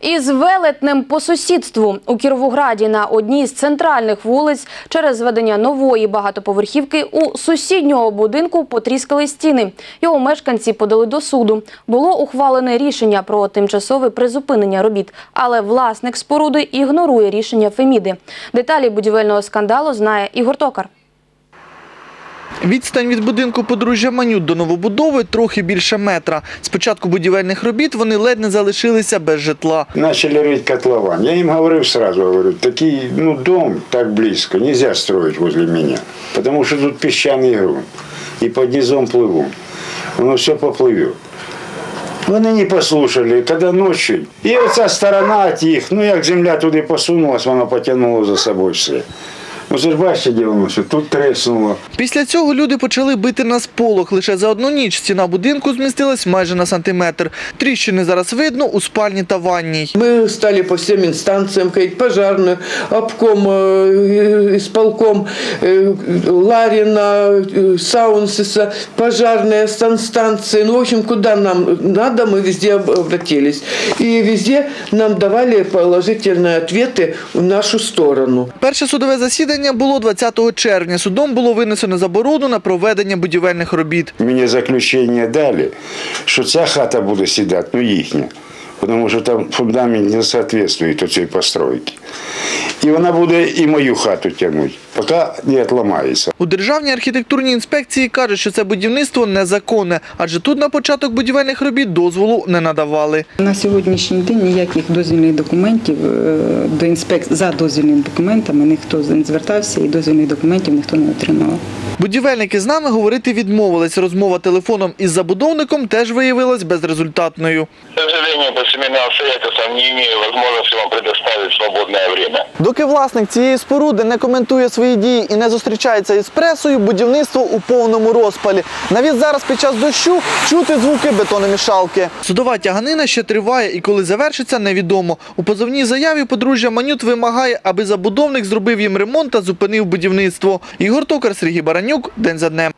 Із велетнем по сусідству у Кіровограді на одній з центральних вулиць через зведення нової багатоповерхівки у сусіднього будинку потріскали стіни. Його мешканці подали до суду. Було ухвалене рішення про тимчасове призупинення робіт, але власник споруди ігнорує рішення Феміди. Деталі будівельного скандалу знає Ігор Токар. Відстань від будинку подружжя Манют до новобудови трохи більше метра. З початку будівельних робіт вони ледь не залишилися без житла. Начали рыть котлован. Я им говорил сразу, говорю, такие, ну, дом так близко, нельзя строить возле меня. Потому что тут песчаный грунт. И под низом плыву. Оно все поплывет. Вони не послушали, когда ночью. І оця сторона тих, ну як земля туди посунулась, вона потягнула за собою все. Ну це ж бачите, де воно все, тут треснуло. Після цього люди почали бити на сполох. Лише за одну ніч стіна будинку змістилась майже на сантиметр. Тріщини зараз видно у спальні та ванній. Мы стали по всем инстанциям ходить, пожарную, обком, э, исполком, э, Ларина, э, Саунсиса, пожарная станции. Ну, в общем, куда нам надо, мы везде об- обратились. И везде нам давали положительные ответы в нашу сторону. Перше судове засідання було 20 червня. Судом було винесено заборону на проведення будівельних робіт. Мені заключення дали, що ця хата буде сідати, ну їхня. Тому що там фундамент не відповідає цій постройці. І вона буде і мою хату тягнути, поки не відламається. У Державній архітектурній інспекції кажуть, що це будівництво незаконне, адже тут на початок будівельних робіт дозволу не надавали. На сьогоднішній день ніяких дозвільних документів е, до інспек... за дозвільними документами ніхто не звертався і дозвільних документів ніхто не отримав. Будівельники з нами говорити відмовились. Розмова телефоном із забудовником теж виявилась безрезультатною. К сожалению, по семейным обстоятельствам не имею возможности вам предоставить свободное время. Доки власник цієї споруди не коментує свої дії і не зустрічається із пресою, будівництво у повному розпалі. Навіть зараз під час дощу чути звуки бетономішалки. Судова тяганина ще триває і коли завершиться, невідомо. У позовній заяві подружжя Манют вимагає, аби забудовник зробив їм ремонт та зупинив будівництво. Ігор Токар, Сергій Баранюк. День за днем.